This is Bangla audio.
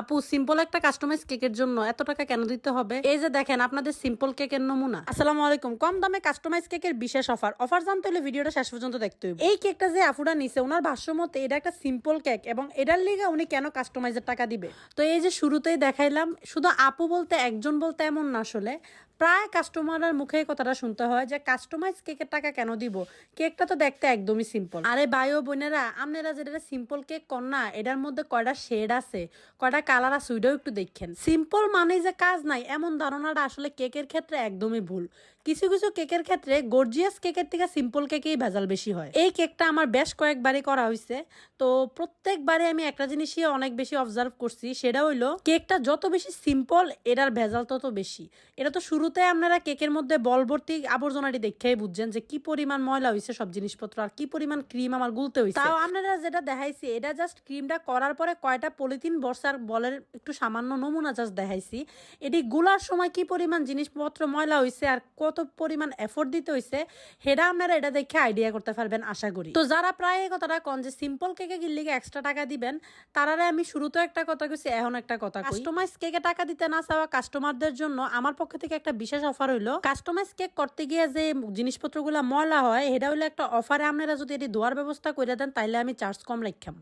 আপু সিম্পল একটা কাস্টমাইজ কেকের জন্য এত টাকা কেন দিতে হবে? এই যে দেখেন আপনাদের সিম্পল কেকের নমুনা। আসসালামু আলাইকুম। কম দামে কাস্টমাইজ কেকের বিশেষ অফার অফার জানতে হলে ভিডিওটা শেষ পর্যন্ত দেখতে হবে এই কেকটা যে আফুরা নিছে ওনার ভাষ্য মতে এটা একটা সিম্পল কেক এবং এটার লিগে উনি কেন কাস্টমাইজের টাকা দিবে? তো এই যে শুরুতেই দেখাইলাম শুধু আপু বলতে একজন বলতে এমন না আসলে। প্রায় কাস্টমারের মুখে কথাটা শুনতে হয় যে কাস্টমাইজ কেকের টাকা কেন দিব? কেকটা তো দেখতে একদমই সিম্পল আরে ভাই ও বোনেরা, আপনারা যেটা সিম্পল কেক কর না, এটার মধ্যে কয়টা শেড আছে, কয়টা কালার আছে, ওইটাও একটু দেখেন। সিম্পল মানে যে কাজ নাই, এমন ধারণাটা আসলে কেকের ক্ষেত্রে একদমই ভুল। কিছু কিছু কেকের ক্ষেত্রে গর্জিয়াস কেকের থেকে সিম্পল কেকেই ভেজাল বেশি হয়। এই কেকটা আমার বেশ কয়েকবারই করা হয়েছে। তো প্রত্যেকবারে আমি একটা জিনিসই অনেক বেশি অবজার্ভ করছি, সেটা হইল কেকটা যত বেশি সিম্পল এটার ভেজাল তত বেশি। এটা তো শুরুতে আপনারা কেকের মধ্যে বলবর্তী আবর্জনাটি দেখেই বুঝছেন যে কি পরিমাণ ময়লা হয়েছে সব জিনিসপত্র আর কি পরিমাণ ক্রিম আমার গুলতে হয়েছে তাও আপনারা যেটা দেখাইছি এটা জাস্ট ক্রিমটা করার পরে কয়টা পলিথিন বর্ষার বলের একটু সামান্য নমুনা জাস্ট দেখাইছি। এটি গুলার সময় কি পরিমাণ জিনিসপত্র ময়লা হয়েছে আর কত পরিমাণ এফোর্ট দিতে হয়েছে সেটা আপনারা এটা দেখে আইডিয়া করতে পারবেন আশা করি। তো যারা প্রায় এই কথাটা কন যে সিম্পল কেকে গিল্লিকে এক্সট্রা টাকা দিবেন তারারে আমি শুরুতে একটা কথা কইছি এখন একটা কথা কাস্টমাইজ কেকে টাকা দিতে না চাওয়া কাস্টমারদের জন্য আমার পক্ষ থেকে একটা বিশেষ অফার হইল। কাস্টমাইজ কেক করতে গিয়ে যে জিনিসপত্রগুলা ময়লা হয়, সেটা হইল একটা অফারে আপনারা যদি এটি ধোয়ার ব্যবস্থা করে দেন তাহলে আমি চার্জ কম রাখাম